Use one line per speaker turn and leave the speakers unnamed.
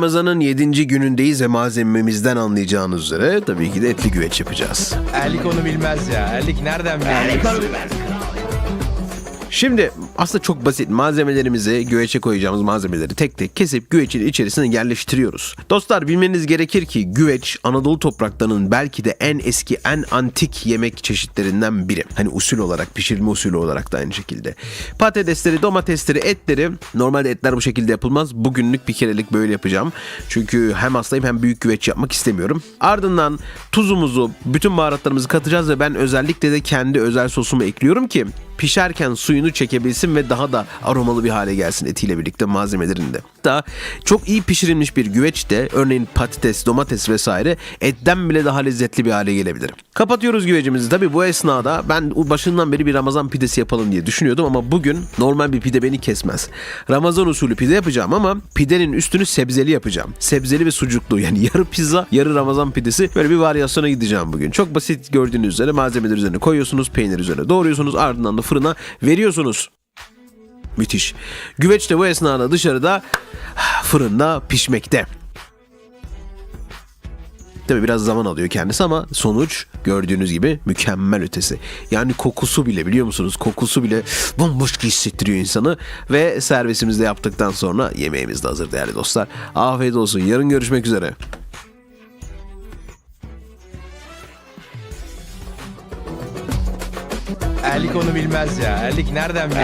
Ramazan'ın 7. günündeyiz ve malzememizden anlayacağınız üzere tabii ki de etli güveç yapacağız.
Erlik onu bilmez ya. Erlik nereden bilir?
Şimdi aslında çok basit malzemelerimizi güveçe koyacağımız malzemeleri tek tek kesip güvecin içerisine yerleştiriyoruz. Dostlar bilmeniz gerekir ki güveç Anadolu topraklarının belki de en eski en antik yemek çeşitlerinden biri. Hani usul olarak pişirme usulü olarak da aynı şekilde. Patatesleri, domatesleri, etleri normalde etler bu şekilde yapılmaz. Bugünlük bir kerelik böyle yapacağım. Çünkü hem hastayım hem büyük güveç yapmak istemiyorum. Ardından tuzumuzu, bütün baharatlarımızı katacağız ve ben özellikle de kendi özel sosumu ekliyorum ki pişerken suyunu çekebilsin ve daha da aromalı bir hale gelsin etiyle birlikte malzemelerinde. Daha çok iyi pişirilmiş bir güveç de örneğin patates, domates vesaire etten bile daha lezzetli bir hale gelebilir. Kapatıyoruz güvecimizi. Tabii bu esnada ben başından beri bir Ramazan pidesi yapalım diye düşünüyordum ama bugün normal bir pide beni kesmez. Ramazan usulü pide yapacağım ama pidenin üstünü sebzeli yapacağım. Sebzeli ve sucuklu yani yarı pizza yarı Ramazan pidesi böyle bir varyasyona gideceğim bugün. Çok basit gördüğünüz üzere malzemeler üzerine koyuyorsunuz, peynir üzerine doğruyorsunuz ardından da fırına veriyorsunuz. Müthiş. Güveç de bu esnada dışarıda fırında pişmekte. Tabi biraz zaman alıyor kendisi ama sonuç gördüğünüz gibi mükemmel ötesi. Yani kokusu bile biliyor musunuz? Kokusu bile bomboş hissettiriyor insanı. Ve servisimizi de yaptıktan sonra yemeğimiz de hazır değerli dostlar. Afiyet olsun. Yarın görüşmek üzere.
Erlik onu bilmez ya. Erlik nereden bilir?